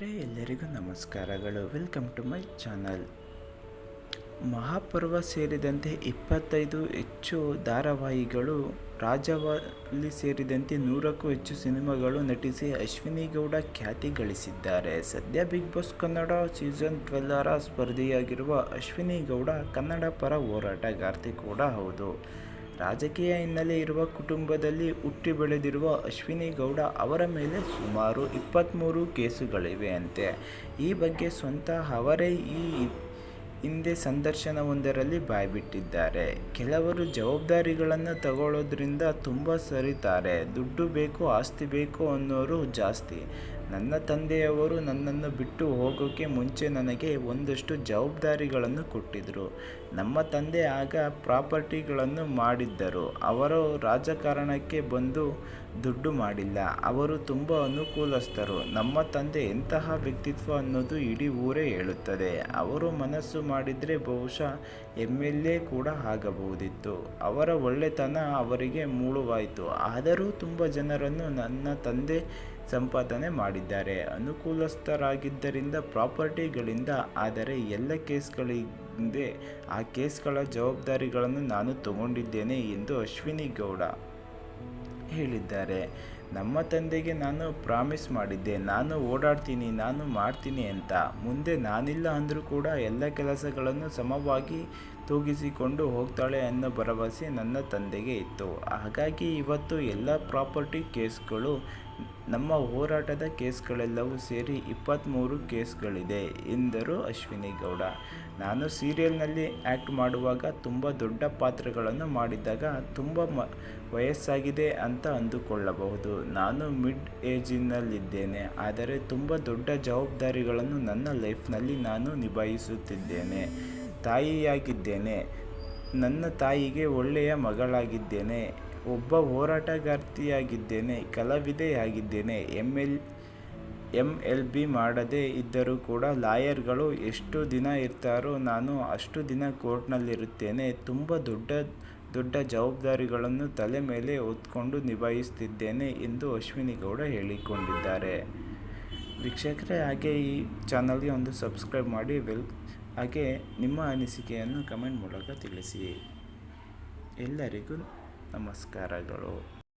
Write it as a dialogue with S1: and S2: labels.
S1: ಎಲ್ಲರಿಗೂ ನಮಸ್ಕಾರಗಳು. Welcome to my channel Mahaparva ಸೇರಿದಂತೆ ಇಪ್ಪತ್ತೈದು ಹೆಚ್ಚು ಧಾರಾವಾಹಿಗಳು ರಾಜವಾಲಿ ಸೇರಿದಂತೆ ನೂರಕ್ಕೂ ಹೆಚ್ಚು ಸಿನಿಮಾಗಳು ನಟಿಸಿ ಅಶ್ವಿನಿ ಗೌಡ ಖ್ಯಾತಿ ಗಳಿಸಿದ್ದಾರೆ. ಸದ್ಯ ಬಿಗ್ ಬಾಸ್ ಕನ್ನಡ ಸೀಸನ್ ಟ್ವೆಲ್ಲರ ಸ್ಪರ್ಧಿಯಾಗಿರುವ ಅಶ್ವಿನಿ ಗೌಡ ಕನ್ನಡ ಪರ ಹೋರಾಟಗಾರ್ತಿ ಕೂಡ ಹೌದು. ರಾಜಕೀಯ ಹಿನ್ನೆಲೆ ಇರುವ ಕುಟುಂಬದಲ್ಲಿ ಹುಟ್ಟಿ ಬೆಳೆದಿರುವ ಅಶ್ವಿನಿ ಗೌಡ ಅವರ ಮೇಲೆ ಸುಮಾರು ಇಪ್ಪತ್ತ್ಮೂರು ಕೇಸುಗಳಿವೆಯಂತೆ ಈ ಬಗ್ಗೆ ಸ್ವತಃ ಅವರೇ ಈ ಹಿಂದೆ ಸಂದರ್ಶನವೊಂದರಲ್ಲಿ ಬಾಯ್ಬಿಟ್ಟಿದ್ದಾರೆ. ಕೆಲವರು ಜವಾಬ್ದಾರಿಗಳನ್ನು ತಗೊಳ್ಳೋದ್ರಿಂದ ತುಂಬ ಸರಿತಾರೆ. ದುಡ್ಡು ಬೇಕು, ಆಸ್ತಿ ಬೇಕು ಅನ್ನೋರು ಜಾಸ್ತಿ. ನನ್ನ ತಂದೆಯವರು ನನ್ನನ್ನು ಬಿಟ್ಟು ಹೋಗೋಕ್ಕೆ ಮುಂಚೆ ನನಗೆ ಒಂದಷ್ಟು ಜವಾಬ್ದಾರಿಗಳನ್ನು ಕೊಟ್ಟಿದ್ದರು ನಮ್ಮ ತಂದೆ ಆಗ ಪ್ರಾಪರ್ಟಿಗಳನ್ನು ಮಾಡಿದ್ದರು. ಅವರು ರಾಜಕಾರಣಕ್ಕೆ ಬಂದು ದುಡ್ಡು ಮಾಡಿಲ್ಲ. ಅವರು ತುಂಬ ಅನುಕೂಲಸ್ಥರು. ನಮ್ಮ ತಂದೆ ಎಂತಹ ವ್ಯಕ್ತಿತ್ವ ಅನ್ನೋದು ಇಡೀ ಊರೇ ಹೇಳುತ್ತದೆ. ಅವರು ಮನಸ್ಸು ಮಾಡಿದರೆ ಬಹುಶಃ ಎಂ ಎಲ್ ಎ ಕೂಡ ಆಗಬಹುದಿತ್ತು. ಅವರ ಒಳ್ಳೆತನ ಅವರಿಗೆ ಮೂಳುವಾಯಿತು ಆದರೂ ತುಂಬ ಜನರನ್ನು ನನ್ನ ತಂದೆ ಸಂಪಾದನೆ ಮಾಡಿದ್ದಾರೆ. ಅನುಕೂಲಸ್ಥರಾಗಿದ್ದರಿಂದ ಪ್ರಾಪರ್ಟಿಗಳಿಂದ, ಆದರೆ ಎಲ್ಲ ಕೇಸ್ಗಳಿಂದೆ ಆ ಕೇಸ್ಗಳ ಜವಾಬ್ದಾರಿಗಳನ್ನು ನಾನು ತಗೊಂಡಿದ್ದೇನೆ ಎಂದು ಅಶ್ವಿನಿ ಗೌಡ ಹೇಳಿದ್ದಾರೆ. ನಮ್ಮ ತಂದೆಗೆ ನಾನು ಪ್ರಾಮಿಸ್ ಮಾಡಿದ್ದೆ. ನಾನು ಓಡಾಡ್ತೀನಿ, ನಾನು ಮಾಡ್ತೀನಿ ಅಂತ. ಮುಂದೆ ನಾನಿಲ್ಲ ಅಂದರೂ ಕೂಡ ಎಲ್ಲ ಕೆಲಸಗಳನ್ನು ಸಮವಾಗಿ ತೂಗಿಸಿಕೊಂಡು ಹೋಗ್ತಾಳೆ ಅನ್ನೋ ಭರವಸೆ ನನ್ನ ತಂದೆಗೆ ಇತ್ತು. ಹಾಗಾಗಿ ಇವತ್ತು ಎಲ್ಲ ಪ್ರಾಪರ್ಟಿ ಕೇಸ್ಗಳು, ನಮ್ಮ ಹೋರಾಟದ ಕೇಸ್ಗಳೆಲ್ಲವೂ ಸೇರಿ ಇಪ್ಪತ್ತ್ಮೂರು ಕೇಸ್ಗಳಿದೆ, ಎಂದರು ಅಶ್ವಿನಿ ಗೌಡ. ನಾನು ಸೀರಿಯಲ್ನಲ್ಲಿ ಆ್ಯಕ್ಟ್ ಮಾಡುವಾಗ ತುಂಬ ದೊಡ್ಡ ಪಾತ್ರಗಳನ್ನು ಮಾಡಿದಾಗ ತುಂಬ ಮ, ವಯಸ್ಸಾಗಿದೆ ಅಂತ ಅಂದುಕೊಳ್ಳಬಹುದು. ನಾನು ಮಿಡ್ ಏಜಿನಲ್ಲಿದ್ದೇನೆ, ಆದರೆ ತುಂಬ ದೊಡ್ಡ ಜವಾಬ್ದಾರಿಗಳನ್ನು ನನ್ನ ಲೈಫ್ನಲ್ಲಿ ನಾನು ನಿಭಾಯಿಸುತ್ತಿದ್ದೇನೆ. ತಾಯಿಯಾಗಿದ್ದೇನೆ. ನನ್ನ ತಾಯಿಗೆ ಒಳ್ಳೆಯ ಮಗಳಾಗಿದ್ದೇನೆ. ಒಬ್ಬ ಹೋರಾಟಗಾರ್ತಿಯಾಗಿದ್ದೇನೆ, ಕಲಾವಿದೆಯಾಗಿದ್ದೇನೆ. M L M L B ಮಾಡದೇ ಇದ್ದರೂ ಕೂಡ ಲಾಯರ್ಗಳು ಎಷ್ಟು ದಿನ ಇರ್ತಾರೋ ನಾನು ಅಷ್ಟು ದಿನ ಕೋರ್ಟ್ನಲ್ಲಿರುತ್ತೇನೆ. ತುಂಬ ದೊಡ್ಡ ದೊಡ್ಡ ಜವಾಬ್ದಾರಿಗಳನ್ನು ತಲೆ ಮೇಲೆ ಹೊತ್ಕೊಂಡು ನಿಭಾಯಿಸುತ್ತಿದ್ದೇನೆ ಎಂದು ಅಶ್ವಿನಿ ಗೌಡ ಹೇಳಿಕೊಂಡಿದ್ದಾರೆ. ವೀಕ್ಷಕರೇ, ಹಾಗೆ ಈ ಚಾನಲ್ಗೆ ಒಂದು ಸಬ್ಸ್ಕ್ರೈಬ್ ಮಾಡಿ ವೆಲ್ ಹಾಗೆ ನಿಮ್ಮ ಅನಿಸಿಕೆಯನ್ನು ಕಮೆಂಟ್ ಮೂಲಕ ತಿಳಿಸಿ. ಎಲ್ಲರಿಗೂ ನಮಸ್ಕಾರಗಳು.